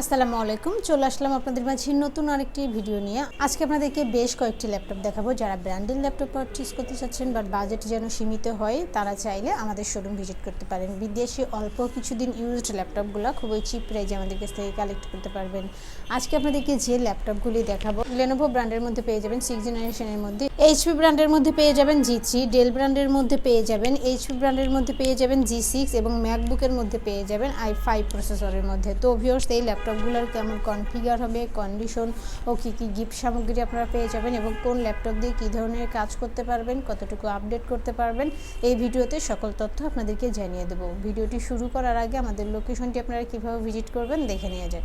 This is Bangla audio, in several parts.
আসসালামু আলাইকুম, চলে আসলাম আপনাদের মাঝে নতুন আরেকটি ভিডিও নিয়ে। আজকে আপনাদেরকে বেশ কয়েকটি ল্যাপটপ দেখাবো। যারা ব্র্যান্ডেড ল্যাপটপ পারচেস করতে চাচ্ছেন বাট বাজেট যেন সীমিত হয়, তারা চাইলে আমাদের শোরুম ভিজিট করতে পারেন। বিদেশে অল্প কিছুদিন ইউজড ল্যাপটপগুলো খুবই চিপ প্রাইজে আমাদের কাছ থেকে কালেক্ট করতে পারবেন। আজকে আপনাদেরকে যে ল্যাপটপগুলি দেখাবো লেনোভো ব্র্যান্ডের মধ্যে পেয়ে যাবেন সিক্স জেনারেশনের মধ্যে। এইচপি ব্র্যান্ডের মধ্যে পেয়ে যাবেন জি থ্রি ডেল ব্র্যান্ডের মধ্যে পেয়ে যাবেন এইচপি ব্র্যান্ডের মধ্যে পেয়ে যাবেন জি সিক্স এবং ম্যাকবুকের মধ্যে পেয়ে যাবেন আই ফাইভ প্রসেসরের মধ্যে। তো ভিউর্স এই ল্যাপটপগুলোর কেমন কনফিগার হবে কন্ডিশন ও কী কী গিফট সামগ্রী আপনারা পেয়ে যাবেন এবং কোন ল্যাপটপ দিয়ে কী ধরনের কাজ করতে পারবেন, কতটুকু আপডেট করতে পারবেন, এই ভিডিওতে সকল তথ্য আপনাদেরকে জানিয়ে দেবো। ভিডিওটি শুরু করার আগে আমাদের লোকেশনটি আপনারা কীভাবে ভিজিট করবেন দেখে নেওয়া যাক।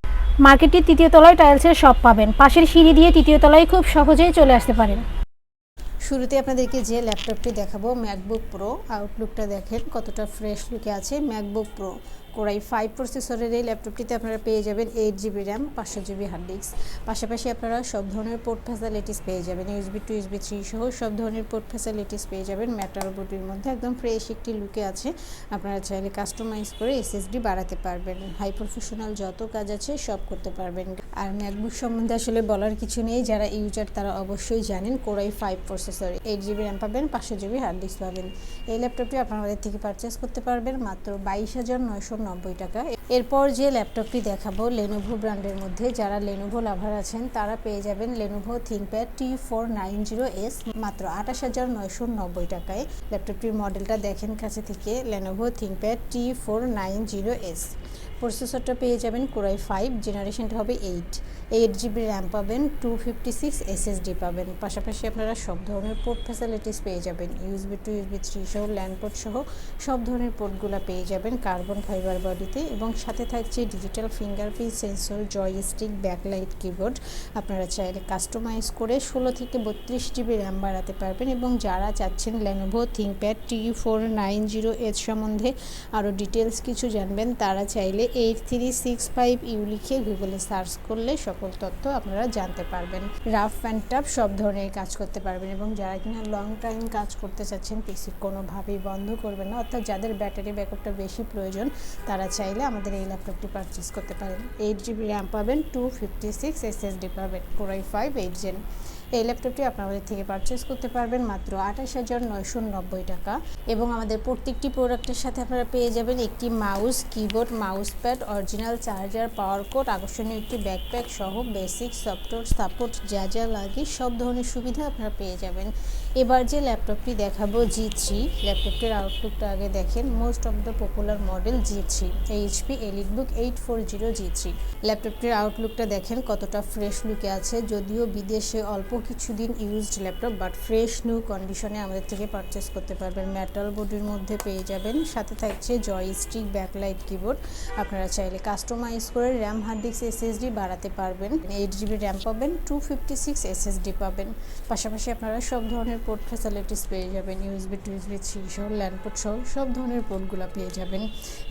মার্কেটটির তৃতীয় তলায় টাইলসের শপ পাবেন। পাশের সিঁড়ি দিয়ে তৃতীয় তলায় খুব সহজেই চলে আসতে পারেন। শুরুতে আপনাদেরকে যে ল্যাপটপটি দেখাবো ম্যাকবুক প্রো আউটলুকটা দেখেন কতটা ফ্রেশ লুকে আছে। ম্যাকবুক প্রো কোরাই ফাইভ প্রসেসরের এই ল্যাপটপটিতে আপনারা পেয়ে যাবেন এইট জিবি র্যাম পাঁচশো জিবি হার্ড ডিস্ক পাশাপাশি আপনারা সব ধরনের পোর্ট ফ্যাসিলিটিস পেয়ে যাবেন ইউএসবি টু ইউএসবি থ্রি সহ সব ধরনের পোর্ট ফ্যাসিলিটিস পেয়ে যাবেন। ম্যাটার বোর্ডের মধ্যে একদম ফ্রেশ একটি লুকে আছে। আপনারা চাইলে কাস্টমাইজ করে এসএসডি বাড়াতে পারবেন। হাই প্রফেশনাল যত কাজ আছে সব করতে পারবেন। আর ম্যাকবুক সম্বন্ধে আসলে বলার কিছু নেই, যারা ইউজার তারা অবশ্যই জানেন core i five processor eight GB RAM পাবেন, পাঁচশো জিবি হার্ড ডিস্ক পাবেন। এই ল্যাপটপটি আপনারা আমাদের থেকে পারচেস করতে পারবেন মাত্র বাইশ হাজার নয়শো নব্বই টাকা। এরপর যে ল্যাপটপটি দেখাবো লেনোভো ব্র্যান্ডের মধ্যে যারা লেনোভো লাভার আছেন, তারা পেয়ে যাবেন Lenovo ThinkPad T four nine zero S মাত্র আঠাশ হাজার নয়শো নব্বই টাকায়। ল্যাপটপটির মডেলটা দেখেন কাছে থেকে Lenovo ThinkPad T four nine zero S প্রসেসরটা পেয়ে যাবেন কোরাই ফাইভ জেনারেশনটা হবে এইট এইট জিবি র্যাম পাবেন টু ফিফটি সিক্স এসএসডি পাবেন। পাশাপাশি আপনারা সব ধরনের পোর্ট ফ্যাসিলিটিস পেয়ে যাবেন। ইউএসবি টু ইউএসবি থ্রি সহ ল্যান্ড পোর্ট সহ সব ধরনের পোর্টগুলো পেয়ে যাবেন কার্বন ফাইবার বডিতে এবং সাথে থাকছে digital fingerprint sensor joystick backlight keyboard আপনারা চাইলে কাস্টমাইজ করে ষোলো থেকে বত্রিশ জিবি র্যাম বাড়াতে পারবেন এবং যারা চাচ্ছেন Lenovo ThinkPad T four nine zero এর সম্বন্ধে আরও ডিটেলস কিছু জানবেন, তারা চাইলে eight three six five U লিখে গুগলে সার্চ করলে সকল তথ্য আপনারা জানতে পারবেন। রাফ অ্যান্ড টাফ সব ধরনের কাজ করতে পারবেন এবং যারা কিনা লং টাইম কাজ করতে চাচ্ছেন পিসি কোনোভাবেই বন্ধ করবেন না। অর্থাৎ যাদের ব্যাটারি ব্যাকআপটা বেশি প্রয়োজন, তারা চাইলে আমাদের এই ল্যাপটপটি পারচেস করতে পারেন। এইট জিবি র্যাম পাবেন টু ফিফটি সিক্স এসএসডি পাবেন core i five eight gen এই ল্যাপটপটি আপনারা আমাদের থেকে পারচেস করতে পারবেন মাত্র আঠাশ হাজার নয়শো নব্বই টাকা এবং আমাদের প্রত্যেকটি প্রোডাক্টের সাথে আপনারা পেয়ে যাবেন একটি mouse keyboard mouse pad original charger power cord আকর্ষণীয় একটি ব্যাকপ্যাক সহ বেসিক সফটওয়্যার সাপোর্ট যা যা লাগে সব ধরনের সুবিধা আপনারা পেয়ে যাবেন। এবার যে ল্যাপটপটি দেখাবো জি থ্রি ল্যাপটপটির আউটলুকটা আগে দেখেন। Most of the popular model G three HP EliteBook eight four zero G three ল্যাপটপটির আউটলুকটা দেখেন কতটা ফ্রেশ লুকে আছে, যদিও বিদেশে অল্প কিছুদিন used laptop but fresh new কন্ডিশনে আমাদের থেকে পারচেস করতে পারবেন। মেটাল বডির মধ্যে পেয়ে যাবেন। সাথে থাকছে জয়স্টিক ব্যাকলাইট কিবোর্ড আপনারা চাইলে কাস্টমাইজ করে র্যাম হার্ড ডিস্ক এসএসডি বাড়াতে পারবেন। এইট জিবি র্যাম পাবেন টু ফিফটি সিক্স এসএসডি পাবেন। পাশাপাশি আপনারা সব ধরনের পোর্ট ফ্যাসিলিটিস পেয়ে যাবেন। ইউএসবি টু ইউএসবি থ্রি সহ ল্যান্ড পোর্ট সহ সব ধরনের পোর্টগুলো পেয়ে যাবেন।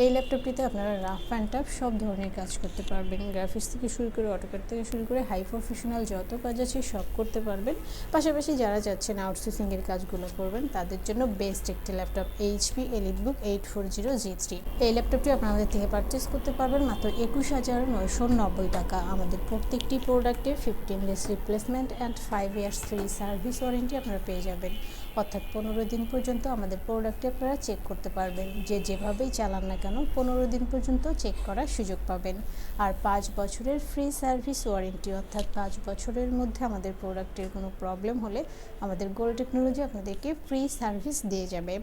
এই ল্যাপটপটিতে আপনারা রাফ অ্যান্ড টাফ সব ধরনের কাজ করতে পারবেন। গ্রাফিক্স থেকে শুরু করে অটোকার থেকে শুরু করে হাই প্রফেশনাল যত কাজ আছে সব করতে পারবেন। পাশাপাশি যারা যাচ্ছেন আউটসোর্সিংয়ের কাজগুলো করবেন, তাদের জন্য বেস্ট একটি laptop HP EliteBook eight four zero G three এই ল্যাপটপটি আপনারা থেকে পারচেস করতে পারবেন মাত্র একুশ হাজার নয়শো নব্বই টাকা। আমাদের প্রত্যেকটি প্রোডাক্টে fifteen days replacement and five years free service warranty আপনারা পেয়ে যাবেন। অর্থাৎ পনেরো দিন পর্যন্ত আমাদের প্রোডাক্টে আপনারা চেক করতে পারবেন। যে যেভাবেই চালান না কেন পনেরো দিন পর্যন্ত চেক করার সুযোগ পাবেন। আর পাঁচ বছরের ফ্রি সার্ভিস ওয়ারেন্টি অর্থাৎ পাঁচ বছরের মধ্যে আমাদের প্রোডাক্টের কোনো প্রবলেম হলে আমাদের গোল টেকনোলজি আপনাদেরকে ফ্রি সার্ভিস দিয়ে যাবে।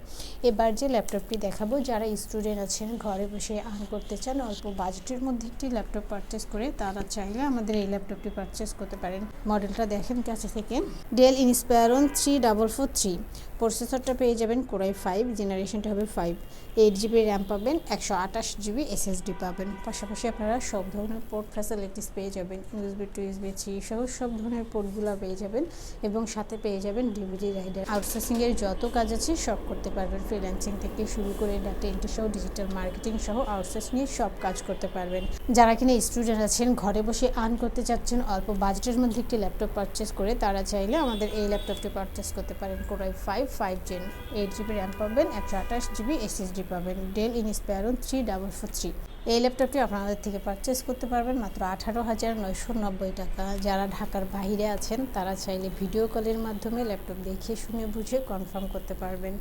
এবার যে ল্যাপটপটি দেখাবো, যারা স্টুডেন্ট আছেন, ঘরে বসে আর্ন করতে চান, অল্প বাজেটের মধ্যে একটি ল্যাপটপ পারচেস করে, তারা চাইলে আমাদের এই ল্যাপটপটি পারচেস করতে পারেন। মডেলটা দেখেন কাছে থেকে। Dell Inspiron three double four three প্রসেসরটা পেয়ে যাবেন কোরাই ফাইভ জেনারেশনটা হবে ফাইভ এইট জিবি র্যাম পাবেন, একশো আঠাশ জিবি এসএসডি পাবেন। পাশাপাশি আপনারা সব ধরনের পোর্ট ফ্যাসিলিটিস পেয়ে যাবেন ইউএসবি টু ইউএসবি থ্রি সহ সব ধরনের পোর্টগুলো পেয়ে যাবেন এবং সাথে পেয়ে যাবেন ডিভিডি রাইডার আউটসোর্সিংয়ের যত কাজ আছে সব করতে পারবেন। ফ্রিল্যান্সিং থেকে শুরু করে ডাটা এন্ট্রি সহ ডিজিটাল মার্কেটিং সহ আউটসোর্স নিয়ে সব কাজ করতে পারবেন। যারা কিনা স্টুডেন্ট আছেন, ঘরে বসে আর্ন করতে চাচ্ছেন, অল্প বাজেটের মধ্যে একটি ল্যাপটপ পারচেস করে, তারা চাইলে আমাদের এই ল্যাপটপটি পারচেস করতে পারেন। Core i five five gen eight GB RAM পাবেন, একশো আঠাশ জিবি এসএসডি পাবেন Dell Inspiron three double four three এই ল্যাপটপটি আপনাদের থেকে পারচেস করতে পারবেন মাত্র আঠারো হাজার নয়শো নব্বই টাকা। যারা ঢাকার বাইরে আছেন, তারা চাইলে ভিডিও কলের মাধ্যমে ল্যাপটপ দেখে শুনে বুঝে কনফার্ম করতে পারবেন।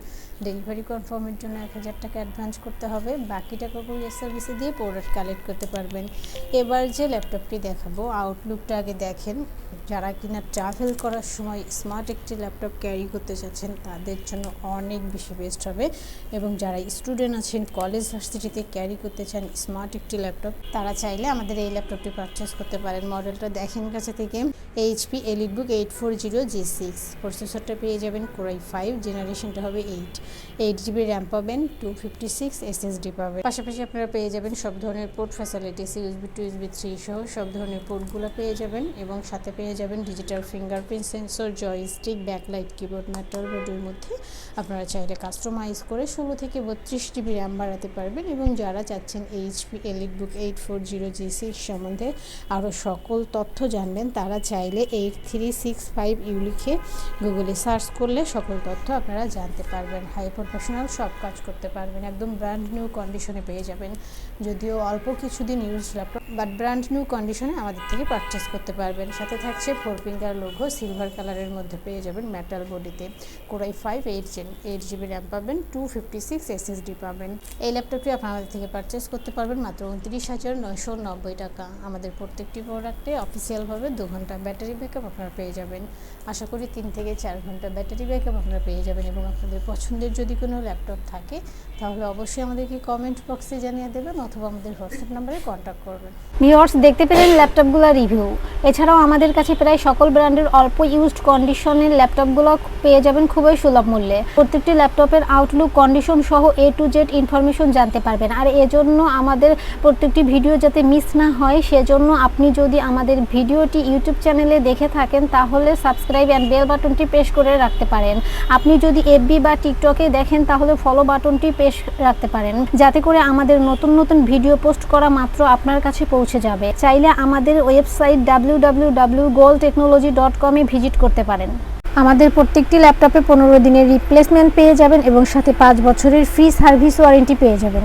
ডেলিভারি কনফার্মের জন্য এক হাজার টাকা অ্যাডভান্স করতে হবে। বাকি টাকা কুরিয়ার সার্ভিসে দিয়ে প্রোডাক্ট কালেক্ট করতে পারবেন। এবার যে ল্যাপটপটি দেখাবো আউটলুকটা আগে দেখেন। যারা কিনা ট্রাভেল করার সময় স্মার্ট একটি ল্যাপটপ ক্যারি করতে চাচ্ছেন, তাদের জন্য অনেক বেশি বেস্ট হবে। এবং যারা স্টুডেন্ট আছেন কলেজ ভার্সিটিতে ক্যারি করতে চান স্মার্ট একটি ল্যাপটপ তারা চাইলে আমাদের এই ল্যাপটপটি পারচেস করতে পারেন। মডেলটা দেখেন কাছে থেকে। HP EliteBook eight four zero G six প্রসেসরটা পেয়ে যাবেন কোরাই ফাইভ জেনারেশনটা হবে এইট এইট জিবি র্যাম পাবেন টু ফিফটি সিক্স এসএসডি পাবেন। পাশাপাশি আপনারা পেয়ে যাবেন সব ধরনের port facilities USB two USB three সহ সব ধরনের পোর্টগুলো পেয়ে যাবেন এবং সাথে পেয়ে যাবেন digital fingerprint sensor joystick backlight keyboard metal বোর্ডের মধ্যে। আপনারা চাইলে কাস্টমাইজ করে ষোলো থেকে বত্রিশ জিবি র্যাম বাড়াতে পারবেন এবং যারা চাচ্ছেন HP EliteBook eight four zero G six সম্বন্ধে আরও সকল তথ্য জানবেন, তারা চাইলে eight three six five U লিখে গুগলে সার্চ করলে সকল তথ্য আপনারা জানতে পারবেন। হাই প্রফেশনাল সব কাজ করতে পারবেন, একদম ব্র্যান্ড নিউ কন্ডিশনে পেয়ে যাবেন। যদিও অল্প কিছুদিন use laptop but brand new কন্ডিশনে আমাদের থেকে পারচেস করতে পারবেন। সাথে থাকছে ফোর ফিঙ্গার লোগো সিলভার কালারের মধ্যে পেয়ে যাবেন মেটাল বডিতে core i five eight gen eight GB RAM পাবেন টু ফিফটি সিক্স এসএসডি পাবেন। এই ল্যাপটপটি আপনাদের থেকে পারচেস করতে পারবেন। মাত্র উনত্রিশ হাজার নয়শো নব্বই টাকা। আমাদের প্রত্যেকটি প্রোডাক্টে অফিসিয়ালভাবে দু ঘণ্টা ব্যাটারি ব্যাকআপ আপনারা পেয়ে যাবেন। আশা করি তিন থেকে চার ঘণ্টা ব্যাটারি ব্যাকআপ আপনারা পেয়ে যাবেন এবং আপনাদের পছন্দের যদি কোনো ল্যাপটপ থাকে, তাহলে অবশ্যই আমাদেরকে কমেন্ট বক্সে জানিয়ে দেবেন অথবা আমাদের হোয়াটসঅ্যাপ নাম্বারে কন্ট্যাক্ট করবেন। ভিউয়ার্স, দেখতে পেলেন ল্যাপটপগুলোর রিভিউ। এছাড়াও আমাদের কাছে প্রায় সকল ব্র্যান্ডের অল্প ইউজড কন্ডিশনের ল্যাপটপগুলো পেয়ে যাবেন খুবই সুলভ মূল্যে। প্রত্যেকটি ল্যাপটপের আউটলুক কন্ডিশন সহ এ টু জেড ইনফরমেশন জানতে পারবেন। আর এজন্য আমাদের প্রত্যেকটি ভিডিও যাতে মিস না হয়, সেজন্য আপনি যদি আমাদের ভিডিওটি ইউটিউব চ্যানেলে দেখে থাকেন, তাহলে সাবস্ক্রাইব অ্যান্ড বেল বাটনটি প্রেস করে রাখতে পারেন। আপনি যদি এফবি বা টিকটকে দেখেন, তাহলে ফলো বাটনটি প্রেস রাখতে পারেন। যাতে করে আমাদের নতুন নতুন ভিডিও পোস্ট করা মাত্র আপনার কাছে পৌঁছে যাবে। চাইলে আমাদের website W W W technology dot visit করতে পারেন। আমাদের প্রত্যেকটি ল্যাপটপে পনেরো দিনের রিপ্লেসমেন্ট পেয়ে যাবেন এবং সাথে পাঁচ বছরের ফ্রি সার্ভিস ওয়ারেন্টি পেয়ে যাবেন।